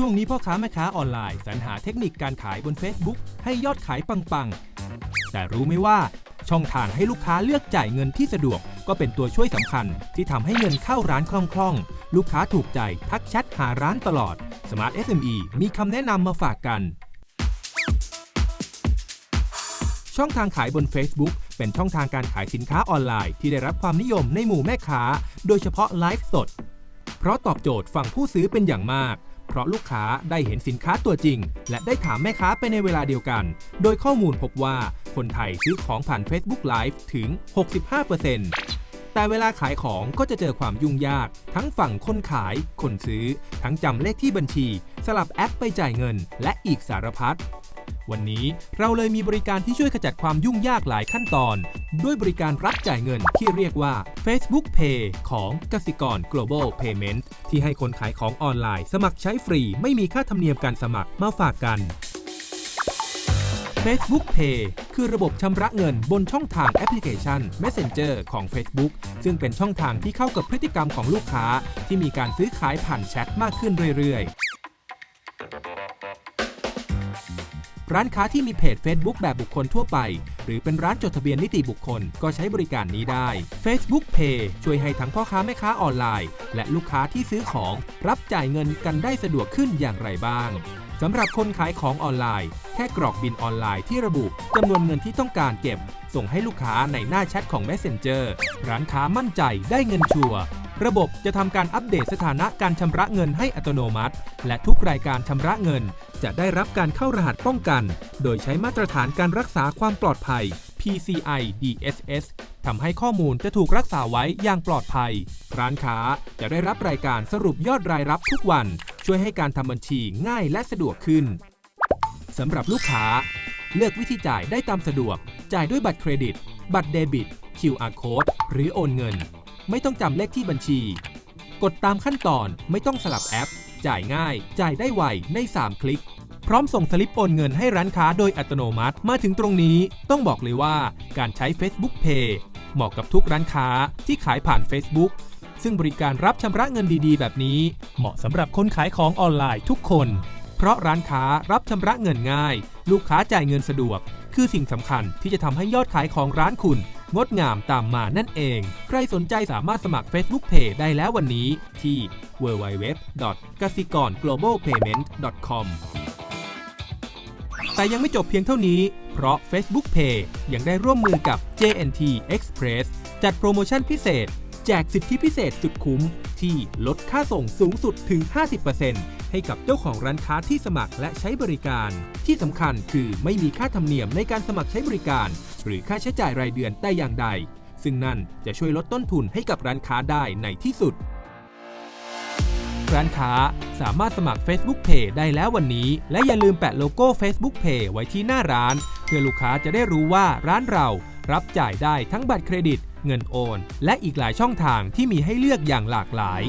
ช่วงนี้พ่อค้าแม่ค้าออนไลน์สรรหาเทคนิคการขายบน Facebook ให้ยอดขายปังๆ แต่รู้ไหมว่าช่องทางให้ลูกค้าเลือกจ่ายเงินที่สะดวก ก็เป็นตัวช่วยสำคัญ ที่ทำให้เงินเข้าร้านคล่องๆ ลูกค้าถูกใจทักแชทหาร้านตลอด Smart SME มีคำแนะนำมาฝากกัน ช่องทางขายบน Facebook เป็นช่องทางการขายสินค้าออนไลน์ที่ได้รับความนิยมในหมู่แม่ค้า โดยเฉพาะไลฟ์สด เพราะตอบโจทย์ฝั่งผู้ซื้อเป็นอย่างมาก เพราะลูกค้าได้เห็นสินค้าตัวจริง และได้ถามแม่ค้าไปในเวลาเดียวกัน โดยข้อมูลพบว่าคนไทยซื้อของผ่าน Facebook Live ถึง 65%แต่เวลาขายของก็จะเจอความยุ่งยาก ทั้งฝั่งคนขาย คนซื้อ ทั้งจำเลขที่บัญชี สลับแอปไปจ่ายเงิน และอีกสารพัด วันนี้เราเลยมีบริการที่ช่วยขจัดความยุ่งยากหลายขั้นตอน ด้วยบริการรับจ่ายเงินที่เรียกว่า Facebook Pay ของกสิกร Global Payment ที่ให้คนขายของออนไลน์ สมัครใช้ฟรี ไม่มีค่าธรรมเนียมการสมัครมาฝากกัน Facebook Pay คือระบบชำระเงินบนช่องทางแอปพลิเคชัน Messenger ของ Facebook ซึ่งเป็นช่องทางที่เข้ากับพฤติกรรมของลูกค้า ที่มีการซื้อขายผ่านแชทมากขึ้นเรื่อยๆ ร้านค้าที่มีเพจ Facebook แบบบุคคลทั่วไป หรือเป็นร้านจดทะเบียนนิติบุคคลก็ใช้บริการนี้ได้ Facebook Pay ช่วยให้ทั้งพ่อค้าแม่ค้าออนไลน์ และลูกค้าที่ซื้อของรับจ่ายเงินกันได้สะดวกขึ้นอย่างไรบ้างสำหรับคนขายของออนไลน์ แค่กรอกบินออนไลน์ที่ระบุจำนวนเงินที่ต้องการเก็บ ส่งให้ลูกค้าในหน้าแชทของ Messenger ร้านค้ามั่นใจได้เงินชัวร์ ระบบจะทำการอัปเดตสถานะการชำระเงินให้อัตโนมัติ และทุกรายการชำระเงิน จะได้รับการเข้ารหัสป้องกัน โดยใช้มาตรฐานการรักษาความปลอดภัย PCI DSS ทำให้ข้อมูลจะถูกรักษาไว้อย่างปลอดภัย ร้านค้าจะได้รับรายการสรุปยอดรายรับทุกวัน ช่วยให้การทำบัญชีง่ายและสะดวกขึ้นสำหรับลูกค้า เลือกวิธีจ่ายได้ตามสะดวก จ่ายด้วยบัตรเครดิต บัตรเดบิต QR Code หรือโอนเงิน ไม่ต้องจำเลขที่บัญชี กดตามขั้นตอนไม่ต้องสลับแอป จ่ายง่าย จ่ายได้ไวใน 3 คลิก พร้อมส่งสลิปโอนเงินให้ร้านค้าโดยอัตโนมัติมาถึงตรงนี้ต้องบอกเลยว่าการใช้ Facebook Pay เหมาะกับทุกร้านค้าที่ขายผ่าน Facebook ซึ่งบริการรับชำระเงินดีๆ แบบนี้ เหมาะสำหรับคนขายของออนไลน์ทุกคน เพราะร้านค้ารับชำระเงินง่าย ลูกค้าจ่ายเงินสะดวก คือสิ่งสำคัญที่จะทำให้ยอดขายของร้านคุณ งดงามตามมานั่นเอง ใครสนใจสามารถสมัคร Facebook Pay ได้แล้ววันนี้ที่ www. กสิกร globalpayment.com แต่ยังไม่จบเพียงเท่านี้ เพราะ Facebook Pay ยังได้ร่วมมือกับ JNT Express จัดโปรโมชั่นพิเศษ แจกสิทธิพิเศษสุดคุ้ม ที่ลดค่าส่งสูงสุดถึง 50%ให้กับเจ้าของร้านค้าที่สมัครและใช้บริการ ที่สำคัญคือไม่มีค่าธรรมเนียมในการสมัครใช้บริการ หรือค่าใช้จ่ายรายเดือนแต่อย่างใด ซึ่งนั่นจะช่วยลดต้นทุนให้กับร้านค้าได้ในที่สุด ร้านค้าสามารถสมัคร Facebook Pay ได้แล้ววันนี้ และอย่าลืมแปะโลโก้ Facebook Pay ไว้ที่หน้าร้าน เพื่อลูกค้าจะได้รู้ว่าร้านเรารับจ่ายได้ทั้งบัตรเครดิต เงินโอน และอีกหลายช่องทางที่มีให้เลือกอย่างหลากหลาย